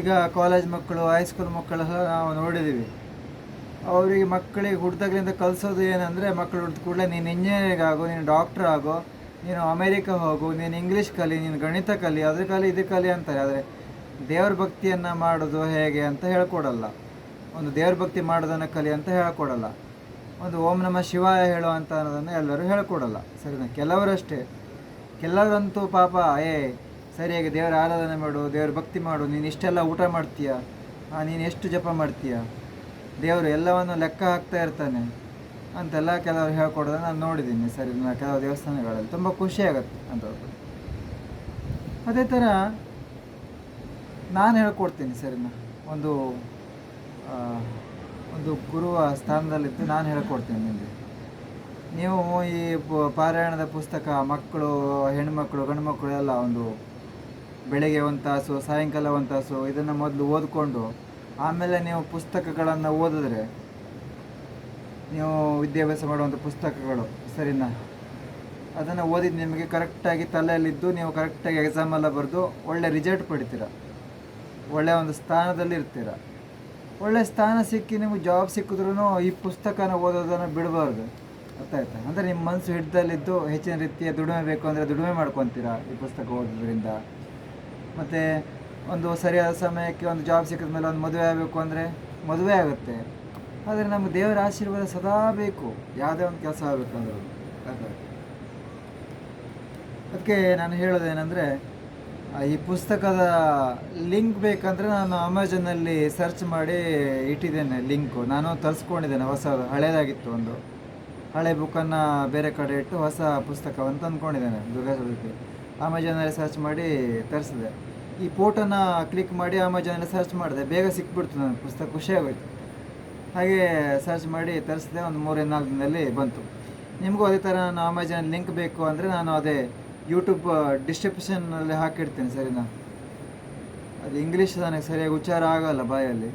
ಈಗ ಕಾಲೇಜ್ ಮಕ್ಕಳು ಹೈಸ್ಕೂಲ್ ಮಕ್ಕಳೆಲ್ಲ ನಾವು ನೋಡಿದ್ದೀವಿ ಅವರಿಗೆ ಮಕ್ಕಳಿಗೆ ಹುಡ್ದಾಗ್ಲಿಂದ ಕಲಿಸೋದು ಏನಂದರೆ ಮಕ್ಕಳು ಹುಟ್ಟಿದ ಕೂಡಲೇ ನೀನು ಇಂಜಿನಿಯರಿಂಗ್ ಆಗು, ನೀನು ಡಾಕ್ಟ್ರ್ ಆಗು, ನೀನು ಅಮೇರಿಕ ಹೋಗು, ನೀನು ಇಂಗ್ಲೀಷ್ ಕಲಿ, ನೀನು ಗಣಿತ ಕಲಿ, ಅದ್ರ ಕಲಿ ಇದು ಕಲಿ ಅಂತಾರೆ. ಆದರೆ ದೇವ್ರ ಭಕ್ತಿಯನ್ನು ಮಾಡೋದು ಹೇಗೆ ಅಂತ ಹೇಳ್ಕೊಡಲ್ಲ. ಒಂದು ದೇವ್ರ ಭಕ್ತಿ ಮಾಡೋದನ್ನು ಕಲಿ ಅಂತ ಹೇಳ್ಕೊಡಲ್ಲ. ಒಂದು ಓಂ ನಮ ಶಿವಾಯ ಹೇಳು ಅಂತ ಅನ್ನೋದನ್ನು ಎಲ್ಲರೂ ಹೇಳ್ಕೊಡಲ್ಲ. ಸರಿನಾ? ಕೆಲವರಷ್ಟೇ. ಕೆಲವರಂತೂ ಪಾಪ, ಏ ಸರಿಯಾಗಿ ದೇವರ ಆರಾಧನೆ ಮಾಡು, ದೇವ್ರ ಭಕ್ತಿ ಮಾಡು, ನೀನು ಇಷ್ಟೆಲ್ಲ ಊಟ ಮಾಡ್ತೀಯ? ನೀನು ಎಷ್ಟು ಜಪ ಮಾಡ್ತೀಯ? ದೇವರು ಎಲ್ಲವನ್ನು ಲೆಕ್ಕ ಹಾಕ್ತಾ ಇರ್ತಾನೆ. ಅಂತೆಲ್ಲ ಕೆಲವರು ಹೇಳ್ಕೊಡೋದನ್ನ ನಾನು ನೋಡಿದ್ದೀನಿ ಸರಿ ನಾ ಕೆಲವು ದೇವಸ್ಥಾನಗಳಲ್ಲಿ. ತುಂಬ ಖುಷಿ ಆಗುತ್ತೆ ಅಂಥದ್ದು. ಅದೇ ಥರ ನಾನು ಹೇಳ್ಕೊಡ್ತೀನಿ ಸರಿನಾ ಒಂದು ಒಂದು ಗುರುವ ಸ್ಥಾನದಲ್ಲಿದ್ದು ನಾನು ಹೇಳ್ಕೊಡ್ತೀನಿ ನಿಮಗೆ. ನೀವು ಈ ಪಾರಾಯಣದ ಪುಸ್ತಕ, ಮಕ್ಕಳು, ಹೆಣ್ಮಕ್ಳು ಗಂಡು ಮಕ್ಕಳು ಎಲ್ಲ ಒಂದು ಬೆಳಗ್ಗೆ ಒಂದು ತಾಸು, ಸಾಯಂಕಾಲ ಒಂದು ತಾಸು, ಇದನ್ನು ಮೊದಲು ಓದಿಕೊಂಡು ಆಮೇಲೆ ನೀವು ಪುಸ್ತಕಗಳನ್ನು ಓದಿದ್ರೆ ನೀವು ವಿದ್ಯಾಭ್ಯಾಸ ಮಾಡುವಂಥ ಪುಸ್ತಕಗಳು, ಸರಿನಾ? ಅದನ್ನು ಓದಿದ್ದು ನಿಮಗೆ ಕರೆಕ್ಟಾಗಿ ತಲೆಯಲ್ಲಿದ್ದು ನೀವು ಕರೆಕ್ಟಾಗಿ ಎಕ್ಸಾಮ್ ಎಲ್ಲ ಬರೆದು ಒಳ್ಳೆ ರಿಸಲ್ಟ್ ಪಡಿತೀರ. ಒಳ್ಳೆಯ ಒಂದು ಸ್ಥಾನದಲ್ಲಿ ಇರ್ತೀರ. ಒಳ್ಳೆ ಸ್ಥಾನ ಸಿಕ್ಕಿ ನಿಮಗೆ ಜಾಬ್ ಸಿಕ್ಕಿದ್ರೂ ಈ ಪುಸ್ತಕನ ಓದೋದನ್ನು ಬಿಡಬಾರ್ದು. ಅರ್ಥ ಆಯ್ತಾ? ಅಂದರೆ ನಿಮ್ಮ ಮನಸ್ಸು ಹಿಡ್ದಲ್ಲಿದ್ದು ಹೆಚ್ಚಿನ ರೀತಿಯ ದುಡಿಮೆ ಬೇಕು ಅಂದರೆ ದುಡಿಮೆ ಮಾಡ್ಕೊತೀರಾ ಈ ಪುಸ್ತಕ ಓದೋದ್ರಿಂದ? ಮತ್ತು ಒಂದು ಸರಿಯಾದ ಸಮಯಕ್ಕೆ ಒಂದು ಜಾಬ್ ಸಿಕ್ಕಿದ ಮೇಲೆ ಒಂದು ಮದುವೆ ಆಗಬೇಕು ಅಂದರೆ ಮದುವೆ ಆಗುತ್ತೆ. ಆದರೆ ನಮಗೆ ದೇವರ ಆಶೀರ್ವಾದ ಸದಾ ಬೇಕು. ಯಾವುದೇ ಒಂದು ಕೆಲಸ ಆಗಬೇಕಂದ್ರೆ? ಅದಕ್ಕೆ ನಾನು ಹೇಳೋದೇನೆಂದರೆ ಈ ಪುಸ್ತಕದ ಲಿಂಕ್ ಬೇಕಂದರೆ ನಾನು ಅಮೆಜಾನಲ್ಲಿ ಸರ್ಚ್ ಮಾಡಿ ಇಟ್ಟಿದ್ದೇನೆ ಲಿಂಕು. ನಾನು ತರಿಸ್ಕೊಂಡಿದ್ದೇನೆ ಹೊಸ, ಹಳೇದಾಗಿತ್ತು ಒಂದು. ಹಳೆ ಬುಕ್ಕನ್ನು ಬೇರೆ ಕಡೆ ಇಟ್ಟು ಹೊಸ ಪುಸ್ತಕವನ್ನು ತಂದ್ಕೊಂಡಿದ್ದೇನೆ. ದುರ್ಗಾ ಅಮೆಜಾನಲ್ಲಿ ಸರ್ಚ್ ಮಾಡಿ ತರಿಸಿದೆ. ಈ ಫೋಟೋನ ಕ್ಲಿಕ್ ಮಾಡಿ ಅಮೆಜಾನಲ್ಲಿ ಸರ್ಚ್ ಮಾಡಿದೆ. ಬೇಗ ಸಿಕ್ಬಿಡ್ತು ನನಗೆ ಪುಸ್ತಕ ಖುಷಿಯಾಗೋಯ್ತು ಹಾಗೆ ಸರ್ಚ್ ಮಾಡಿ ತರಿಸಿದೆ. ಒಂದು ಮೂರೇ ನಾಲ್ಕು ದಿನದಲ್ಲಿ ಬಂತು. ನಿಮಗೂ ಅದೇ ಥರ ನಾನು ಅಮೆಜಾನ್ ಲಿಂಕ್ ಬೇಕು ಅಂದರೆ ನಾನು ಅದೇ ಯೂಟ್ಯೂಬ್ ಡಿಸ್ಕ್ರಿಪ್ಷನ್ನಲ್ಲಿ ಹಾಕಿಡ್ತೀನಿ, ಸರಿನಾ? ಅದು ಇಂಗ್ಲೀಷ್ ನನಗೆ ಸರಿಯಾಗಿ ಉಚ್ಚಾರ ಆಗೋಲ್ಲ ಬಾಯಲ್ಲಿ.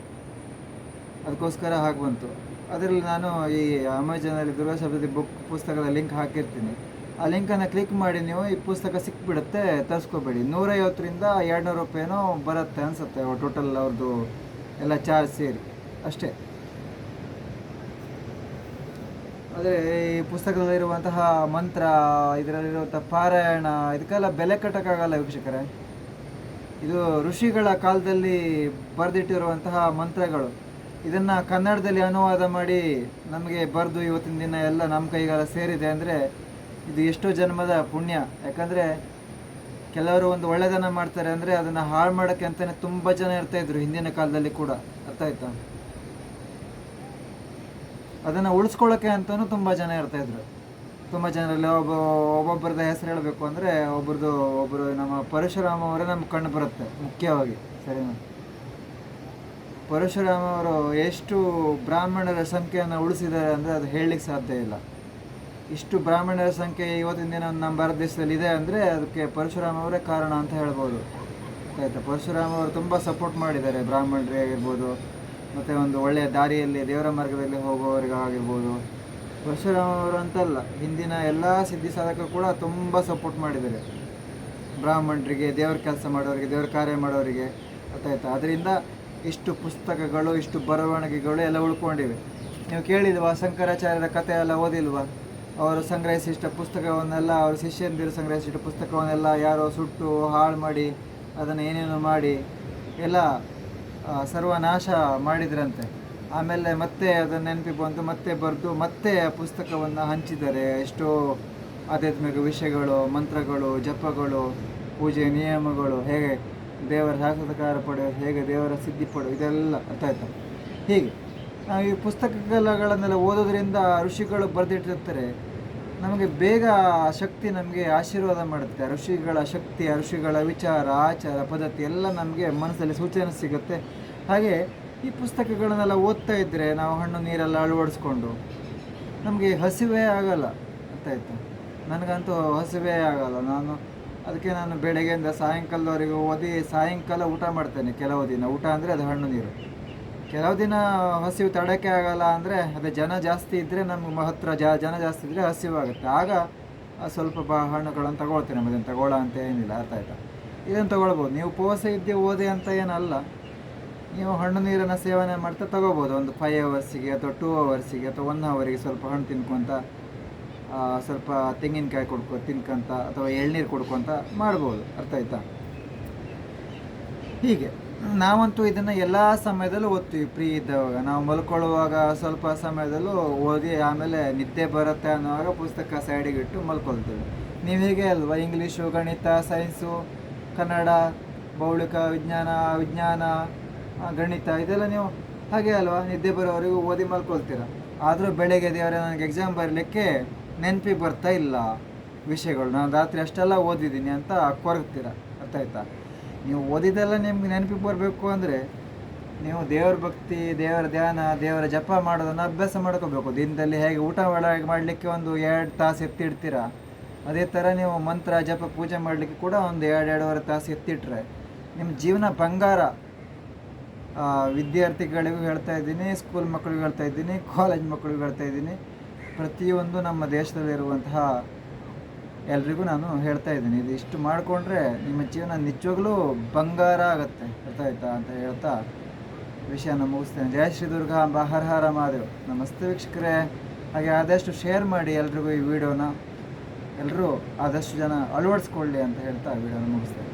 ಅದಕ್ಕೋಸ್ಕರ ಹಾಗೆ ಬಂತು. ಅದರಲ್ಲಿ ನಾನು ಈ ಅಮೆಜಾನಲ್ಲಿ ದುರ್ಗಾ ಶಬ್ದ ಬುಕ್ ಪುಸ್ತಕದ ಲಿಂಕ್ ಹಾಕಿರ್ತೀನಿ. ಆ ಲಿಂಕನ್ನು ಕ್ಲಿಕ್ ಮಾಡಿ ನೀವು ಈ ಪುಸ್ತಕ ಸಿಕ್ಬಿಡುತ್ತೆ, ತರಿಸ್ಕೋಬೇಡಿ. ನೂರೈವತ್ತರಿಂದ ಎರಡುನೂರು ರೂಪಾಯಿನೋ ಬರುತ್ತೆ ಅನಿಸುತ್ತೆ ಟೋಟಲ್ ಅವ್ರದ್ದು ಎಲ್ಲ ಚಾರ್ಜ್ ಸೇರಿ. ಅಷ್ಟೇ. ಆದರೆ ಈ ಪುಸ್ತಕದಲ್ಲಿರುವಂತಹ ಮಂತ್ರ ಇದರಲ್ಲಿರುವಂಥ ಪಾರಾಯಣ, ಇದಕ್ಕೆಲ್ಲ ಬೆಲೆ ಕಟ್ಟೋಕ್ಕಾಗಲ್ಲ ವೀಕ್ಷಕರೇ. ಇದು ಋಷಿಗಳ ಕಾಲದಲ್ಲಿ ಬರೆದಿಟ್ಟಿರುವಂತಹ ಮಂತ್ರಗಳು. ಇದನ್ನು ಕನ್ನಡದಲ್ಲಿ ಅನುವಾದ ಮಾಡಿ ನಮಗೆ ಬರೆದು ಇವತ್ತಿನ ದಿನ ಎಲ್ಲ ನಮ್ಮ ಕೈಗೆಲ್ಲ ಸೇರಿದೆ ಅಂದರೆ ಇದು ಎಷ್ಟೋ ಜನ್ಮದ ಪುಣ್ಯ. ಯಾಕಂದರೆ ಕೆಲವರು ಒಂದು ಒಳ್ಳೆಯದನ್ನು ಮಾಡ್ತಾರೆ ಅಂದರೆ ಅದನ್ನು ಹಾಳು ಮಾಡೋಕ್ಕೆ ಅಂತಲೇ ತುಂಬ ಜನ ಇರ್ತಾಯಿದ್ರು ಹಿಂದಿನ ಕಾಲದಲ್ಲಿ ಕೂಡ. ಅರ್ಥ ಆಯ್ತಾ? ಅದನ್ನು ಉಳಿಸ್ಕೊಳ್ಳೋಕೆ ಅಂತಲೂ ತುಂಬ ಜನ ಇರ್ತಾಯಿದ್ರು ತುಂಬ ಜನರಲ್ಲಿ ಒಬ್ಬ, ಒಬ್ಬೊಬ್ಬರದ ಹೆಸರು ಹೇಳಬೇಕು ಅಂದರೆ ಒಬ್ಬರದು ಒಬ್ಬರು ನಮ್ಮ ಪರಶುರಾಮ ಅವರೇ ನಮ್ಗೆ ಕಣ್ಣು ಬರುತ್ತೆ, ಮುಖ್ಯವಾಗಿ. ಸರಿನಾ? ಪರಶುರಾಮ ಅವರು ಎಷ್ಟು ಬ್ರಾಹ್ಮಣರ ಸಂಖ್ಯೆಯನ್ನು ಉಳಿಸಿದ್ದಾರೆ ಅಂದರೆ ಅದು ಹೇಳಲಿಕ್ಕೆ ಸಾಧ್ಯ ಇಲ್ಲ. ಇಷ್ಟು ಬ್ರಾಹ್ಮಣರ ಸಂಖ್ಯೆ ಇವತ್ತಿನ ದಿನ ನಮ್ಮ ಭಾರತ ದೇಶದಲ್ಲಿ ಇದೆ ಅಂದರೆ ಅದಕ್ಕೆ ಪರಶುರಾಮ ಅವರೇ ಕಾರಣ ಅಂತ ಹೇಳ್ಬೋದು. ಆಯಿತಾ? ಪರಶುರಾಮ ಅವರು ತುಂಬ ಸಪೋರ್ಟ್ ಮಾಡಿದ್ದಾರೆ ಬ್ರಾಹ್ಮಣರಿಗೆ ಆಗಿರ್ಬೋದು, ಮತ್ತು ಒಂದು ಒಳ್ಳೆಯ ದಾರಿಯಲ್ಲಿ, ದೇವರ ಮಾರ್ಗದಲ್ಲಿ ಹೋಗುವವರಿಗೆ ಆಗಿರ್ಬೋದು. ಪರಶುರಾಮ ಅವರು ಅಂತಲ್ಲ, ಹಿಂದಿನ ಎಲ್ಲ ಸಿದ್ಧಿ ಸಾಧಕರು ಕೂಡ ತುಂಬ ಸಪೋರ್ಟ್ ಮಾಡಿದ್ದಾರೆ. ಬ್ರಾಹ್ಮಣರಿಗೆ, ದೇವ್ರ ಕೆಲಸ ಮಾಡೋರಿಗೆ, ದೇವ್ರ ಕಾರ್ಯ ಮಾಡೋರಿಗೆ ಗೊತ್ತಾಯ್ತಾ ಅದರಿಂದ ಇಷ್ಟು ಪುಸ್ತಕಗಳು, ಇಷ್ಟು ಬರವಣಿಗೆಗಳು ಎಲ್ಲ ಉಳ್ಕೊಂಡಿವೆ. ನೀವು ಕೇಳಿಲ್ವಾ, ಶಂಕರಾಚಾರ್ಯರ ಕಥೆ ಎಲ್ಲ ಓದಿಲ್ವಾ? ಅವರು ಸಂಗ್ರಹಿಸಿಷ್ಟ ಪುಸ್ತಕವನ್ನೆಲ್ಲ, ಅವರ ಶಿಷ್ಯಂದಿರು ಸಂಗ್ರಹಿಸಿಟ್ಟ ಪುಸ್ತಕವನ್ನೆಲ್ಲ ಯಾರೋ ಸುಟ್ಟು, ಹಾಳು ಮಾಡಿ, ಅದನ್ನು ಏನೇನೋ ಮಾಡಿ, ಎಲ್ಲ ಸರ್ವನಾಶ ಮಾಡಿದ್ರಂತೆ. ಆಮೇಲೆ ಮತ್ತೆ ಅದನ್ನು ನೆನಪಿಗೆ ಬಂದು ಮತ್ತೆ ಬರೆದು, ಮತ್ತೆ ಆ ಪುಸ್ತಕವನ್ನು ಹಂಚಿದ್ದಾರೆ ಎಷ್ಟೋ ಆಧ್ಯಾತ್ಮಿಕ ವಿಷಯಗಳು, ಮಂತ್ರಗಳು, ಜಪಗಳು, ಪೂಜೆ ನಿಯಮಗಳು, ಹೇಗೆ ದೇವರ ಶಾಸ್ತ್ರಕಾರ ಪಡೆ ಹೇಗೆ ದೇವರ ಸಿದ್ಧಿ ಪಡೆಯೋದು ಇದೆಲ್ಲ ಅರ್ಥ ಆಯ್ತಾ? ಹೀಗೆ. ಈ ಪುಸ್ತಕಗಳನ್ನೆಲ್ಲ ಓದೋದ್ರಿಂದ ಋಷಿಗಳು ಬರೆದಿಟ್ಟಿರ್ತಾರೆ. ನಮಗೆ ಬೇಗ ಶಕ್ತಿ ನಮಗೆ ಆಶೀರ್ವಾದ ಮಾಡುತ್ತೆ. ಋಷಿಗಳ ಶಕ್ತಿ, ಋಷಿಗಳ ವಿಚಾರ, ಆಚಾರ, ಪದ್ಧತಿ ಎಲ್ಲ ನಮಗೆ ಮನಸ್ಸಲ್ಲಿ ಸೂಚನೆ ಸಿಗುತ್ತೆ. ಹಾಗೆ ಈ ಪುಸ್ತಕಗಳನ್ನೆಲ್ಲ ಓದ್ತಾ ಇದ್ದರೆ ನಾವು ಹಣ್ಣು ನೀರೆಲ್ಲ ಅಳವಡಿಸ್ಕೊಂಡು ನಮಗೆ ಹಸಿವೆ ಆಗಲ್ಲ ಅಂತಾಯ್ತು ನನಗಂತೂ ಹಸಿವೆ ಆಗಲ್ಲ. ನಾನು ಅದಕ್ಕೆ ನಾನು ಬೆಳಗ್ಗೆಯಿಂದ ಸಾಯಂಕಾಲದವರೆಗೂ ಓದಿ ಸಾಯಂಕಾಲ ಊಟ ಮಾಡ್ತೇನೆ. ಕೆಲವು ದಿನ ಊಟ ಅಂದರೆ ಅದು ಹಣ್ಣು ನೀರು. ಕೆಲವು ದಿನ ಹಸಿವು ತಡಕ್ಕೆ ಆಗಲ್ಲ ಅಂದರೆ ಅದೇ ಜನ ಜಾಸ್ತಿ ಇದ್ದರೆ ನಮ್ಗೆ ಹತ್ರ ಜಾ, ಜನ ಜಾಸ್ತಿ ಇದ್ದರೆ ಹಸಿವಾಗುತ್ತೆ. ಆಗ ಸ್ವಲ್ಪ ಬಾ, ಹಣ್ಣುಗಳನ್ನು ತಗೊಳ್ತೇನೆ. ಅದನ್ನು ತಗೊಳ್ಳೋ ಅಂತ ಏನಿಲ್ಲ, ಅರ್ಥ ಆಯ್ತಾ? ಇದನ್ನು ತಗೊಳ್ಬೋದು. ನೀವು ಪೋಸ ಇದ್ದೆ ಓದಿ ಅಂತ ಏನಲ್ಲ. ನೀವು ಹಣ್ಣು ನೀರನ್ನು ಸೇವನೆ ಮಾಡ್ತಾ ತಗೋಬೋದು. ಒಂದು ಫೈವ್ ಅವರ್ಸಿಗೆ ಅಥವಾ ಟೂ ಅವರ್ಸಿಗೆ ಅಥವಾ ಒನ್ ಅವರಿಗೆ ಸ್ವಲ್ಪ ಹಣ್ಣು ತಿನ್ಕೊತ ಸ್ವಲ್ಪ ತೆಂಗಿನಕಾಯಿ ಕೊಡ್ಕೊ, ತಿನ್ಕೊಂತ ಅಥವಾ ಎಳ್ನೀರು ಕೊಡ್ಕೊತ ಮಾಡ್ಬೋದು. ಅರ್ಥ ಆಯ್ತಾ? ಹೀಗೆ. ನಾವಂತೂ ಇದನ್ನು ಎಲ್ಲ ಸಮಯದಲ್ಲೂ ಓದ್ತೀವಿ. ಫ್ರೀ ಇದ್ದವಾಗ. ನಾವು ಮಲ್ಕೊಳ್ಳುವಾಗ ಸ್ವಲ್ಪ ಸಮಯದಲ್ಲೂ ಓದಿ ಆಮೇಲೆ ನಿದ್ದೆ ಬರುತ್ತೆ ಅನ್ನೋವಾಗ ಪುಸ್ತಕ ಸೈಡಿಗೆ ಇಟ್ಟು ಮಲ್ಕೊಳ್ತೀವಿ. ನೀವು ಹೀಗೆ ಅಲ್ವಾ? ಇಂಗ್ಲೀಷು ಗಣಿತ ಸೈನ್ಸು ಕನ್ನಡ ಭೌಳಿಕ ವಿಜ್ಞಾನ ವಿಜ್ಞಾನ ಗಣಿತ ಇದೆಲ್ಲ ನೀವು ಹಾಗೆ ಅಲ್ವಾ? ನಿದ್ದೆ ಬರೋವರೆಗೂ ಓದಿ ಮಲ್ಕೊಳ್ತೀರ? ಆದರೂ ಬೆಳಗ್ಗೆ ದೇವರೇ ನನಗೆ ಎಕ್ಸಾಮ್ ಬರಲಿಕ್ಕೆ ನೆನಪಿಗೆ ಬರ್ತಾ ಇಲ್ಲ ವಿಷಯಗಳು. ನಾನು ರಾತ್ರಿ ಅಷ್ಟೆಲ್ಲ ಓದಿದ್ದೀನಿ ಅಂತ ಕೊರಗ್ತೀರ? ಅರ್ಥ ಆಯ್ತಾ? ನೀವು ಓದಿದೆಲ್ಲ ನಿಮ್ಗೆ ನೆನಪಿಗೆ ಬರಬೇಕು ಅಂದರೆ ನೀವು ದೇವರ ಭಕ್ತಿ, ದೇವರ ಧ್ಯಾನ, ದೇವರ ಜಪ ಮಾಡೋದನ್ನು ಅಭ್ಯಾಸ ಮಾಡ್ಕೋಬೇಕು. ದಿನದಲ್ಲಿ ಹೇಗೆ ಊಟ ಮಾಡಲಿಕ್ಕೆ ಒಂದು ಎರಡು ತಾಸು ಎತ್ತಿಡ್ತೀರ? ಅದೇ ಥರ ನೀವು ಮಂತ್ರ, ಜಪ, ಪೂಜೆ ಮಾಡಲಿಕ್ಕೆ ಕೂಡ ಒಂದು ಎರಡು, ಎರಡೂವರೆ ತಾಸು ಎತ್ತಿಟ್ರೆ ನಿಮ್ಮ ಜೀವನ ಬಂಗಾರ. ವಿದ್ಯಾರ್ಥಿಗಳಿಗೂ ಹೇಳ್ತಾ ಇದ್ದೀನಿ ಸ್ಕೂಲ್ ಮಕ್ಕಳಿಗೂ ಹೇಳ್ತಾ ಇದ್ದೀನಿ ಕಾಲೇಜ್ ಮಕ್ಕಳಿಗೂ ಹೇಳ್ತಾ ಇದ್ದೀನಿ. ಪ್ರತಿಯೊಂದು ನಮ್ಮ ದೇಶದಲ್ಲಿರುವಂತಹ ಎಲ್ರಿಗೂ ನಾನು ಹೇಳ್ತಾ ಇದ್ದೀನಿ, ಇದು ಇಷ್ಟು ಮಾಡಿಕೊಂಡ್ರೆ ನಿಮ್ಮ ಜೀವನ ನಿಜವಾಗ್ಲೂ ಬಂಗಾರ ಆಗುತ್ತೆ, ಅರ್ಥ ಆಯ್ತಾ ಅಂತ ಹೇಳ್ತಾ ವಿಷಯನ ಮುಗಿಸ್ತೇನೆ. ಜಯ ಶ್ರೀ ದುರ್ಗಾಂಬ ಹರ ಹರ ಮಹಾದೇವ್. ನಮಸ್ತೆ ವೀಕ್ಷಕರೇ. ಹಾಗೆ ಆದಷ್ಟು ಶೇರ್ ಮಾಡಿ ಎಲ್ರಿಗೂ ಈ ವಿಡಿಯೋನ ಎಲ್ಲರೂ ಆದಷ್ಟು ಜನ ಅಳವಡಿಸ್ಕೊಳ್ಳಿ ಅಂತ ಹೇಳ್ತಾ ವಿಡಿಯೋನ ಮುಗಿಸ್ತೇನೆ.